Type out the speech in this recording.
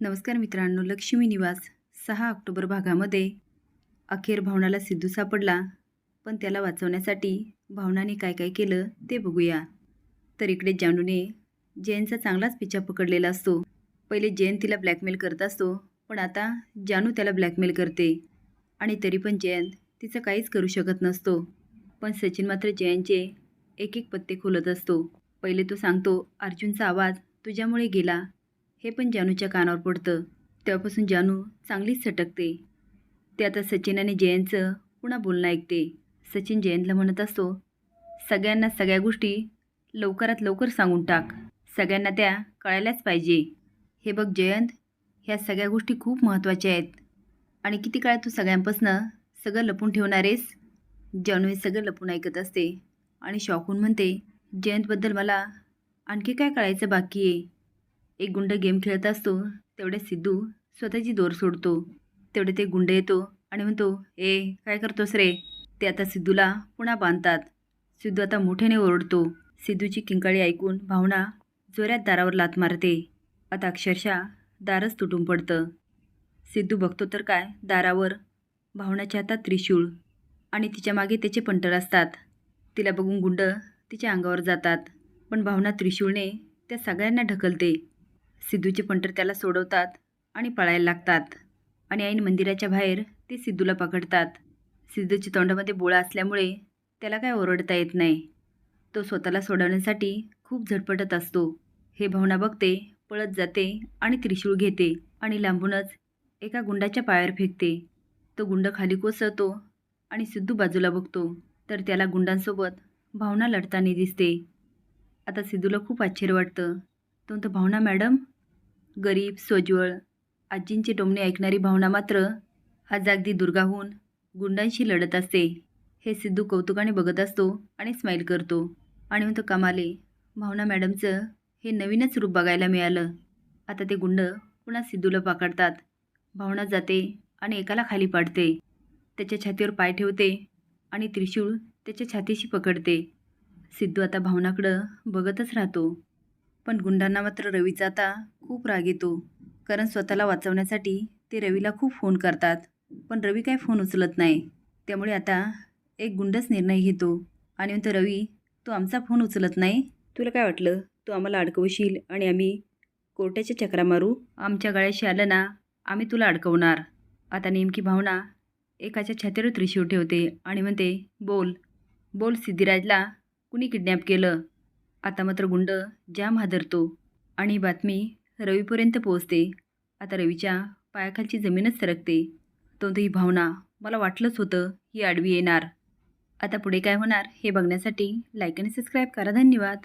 नमस्कार मित्रांनो लक्ष्मी निवास. सहा ऑक्टोबर भागामध्ये अखेर भावनाला सिद्धू सापडला पण त्याला वाचवण्यासाठी भावनाने काय काय केलं ते बघूया. तर इकडे जानूने जयंतचा चांगलाच पिच्छा पकडलेला असतो. पहिले जयंत तिला ब्लॅकमेल करत असतो पण आता जानू त्याला ब्लॅकमेल करते. आणि तरी पण जयंत तिचं काहीच करू शकत नसतो. पण सचिन मात्र जयंतचे एक एक पत्ते खोलत असतो. पहिले तो सांगतो अर्जुनचा आवाज तुझ्यामुळे गेला. हे पण जानूच्या कानावर पडतं. तेव्हापासून जानू चांगलीच सटकते. ते आता सचिन आणि जयंतचं पुन्हा बोलणं ऐकते. सचिन जयंतला म्हणत असतो सगळ्यांना सगळ्या गोष्टी लवकरात लवकर सांगून टाक. सगळ्यांना त्या कळायलाच पाहिजे. हे बघ जयंत ह्या सगळ्या गोष्टी खूप महत्त्वाच्या आहेत. आणि किती काळ तू सगळ्यांपासनं सगळं लपून ठेवणारेस जानू हे सगळं लपून ऐकत असते आणि शॉकून म्हणते जयंतबद्दल मला आणखी काय कळायचं बाकी आहे? एक गुंड गेम खेळत असतो तेवढे सिद्धू स्वतःची दोर सोडतो. तेवढे ते गुंड येतो आणि म्हणतो ए काय करतोस रे? ते आता सिद्धूला पुन्हा बांधतात. सिद्धू आता मोठ्याने ओरडतो. सिद्धूची किंकाळी ऐकून भावना जोऱ्यात दारावर लात मारते. आता अक्षरशः दारच तुटून पडतं. सिद्धू बघतो तर काय दारावर भावनाच्या हातात त्रिशूळ आणि तिच्यामागे त्याचे पंटर असतात. तिला बघून गुंड तिच्या अंगावर जातात. पण भावना त्रिशूळने त्या सगळ्यांना ढकलते. सिद्धूचे पंटर त्याला सोडवतात आणि पळायला लागतात. आणि ऐन मंदिराच्या बाहेर ते सिद्धूला पकडतात. सिद्धूच्या तोंडामध्ये बोळा असल्यामुळे त्याला काय ओरडता येत नाही. तो स्वतःला सोडवण्यासाठी खूप झटपटत असतो. हे भावना बघते पळत जाते आणि त्रिशूळ घेते आणि लांबूनच एका गुंडाच्या पायावर फेकते. तो गुंड खाली कोसळतो आणि सिद्धू बाजूला बघतो. तर त्याला गुंडांसोबत भावना लढताना दिसते. आता सिद्धूला खूप आश्चर्य वाटतं. तो भावना मॅडम गरीब सोज्वळ आजींचे टोमणे ऐकणारी भावना मात्र आज अगदी दुर्गाहून गुंडांशी लढत असते. हे सिद्धू कौतुकाने बघत असतो आणि स्माईल करतो आणि म्हणतो कमाले भावना मॅडमचं हे नवीनच रूप बघायला मिळालं. आता ते गुंड पुन्हा सिद्धूला पकडतात. भावना जाते आणि एकाला खाली पाडते. त्याच्या छातीवर पाय ठेवते आणि त्रिशूळ त्याच्या छातीशी पकडते. सिद्धू आता भावनाकडं बघतच राहतो. पण गुंडांना मात्र रवीचा आता खूप राग येतो. कारण स्वतःला वाचवण्यासाठी ते रवीला खूप फोन करतात. पण रवी काय फोन उचलत नाही. त्यामुळे आता एक गुंडच निर्णय घेतो. आणि म्हणतो रवी तू आमचा फोन उचलत नाही? तुला काय वाटलं? तू आम्हाला अडकवशील आणि आम्ही कोर्टाच्या चक्रा मारू? आमच्या गळ्याशी आलं ना आम्ही तुला अडकवणार. आता नेमकी भावना एकाच्या छातीवर त्रिशूळ ठेवते आणि म्हणते बोल. बोल सिद्धिराजला कुणी किडनॅप केलं? आता मात्र गुंड जाम हादरतो. आणि बातमी रवीपर्यंत पोहोचते. आता रवीच्या पायाखालची जमीनच सरकते. तो ही भावना मला वाटलंच होतं ही आडवी येणार. आता पुढे काय होणार हे बघण्यासाठी लाईक आणि सबस्क्राईब करा. धन्यवाद.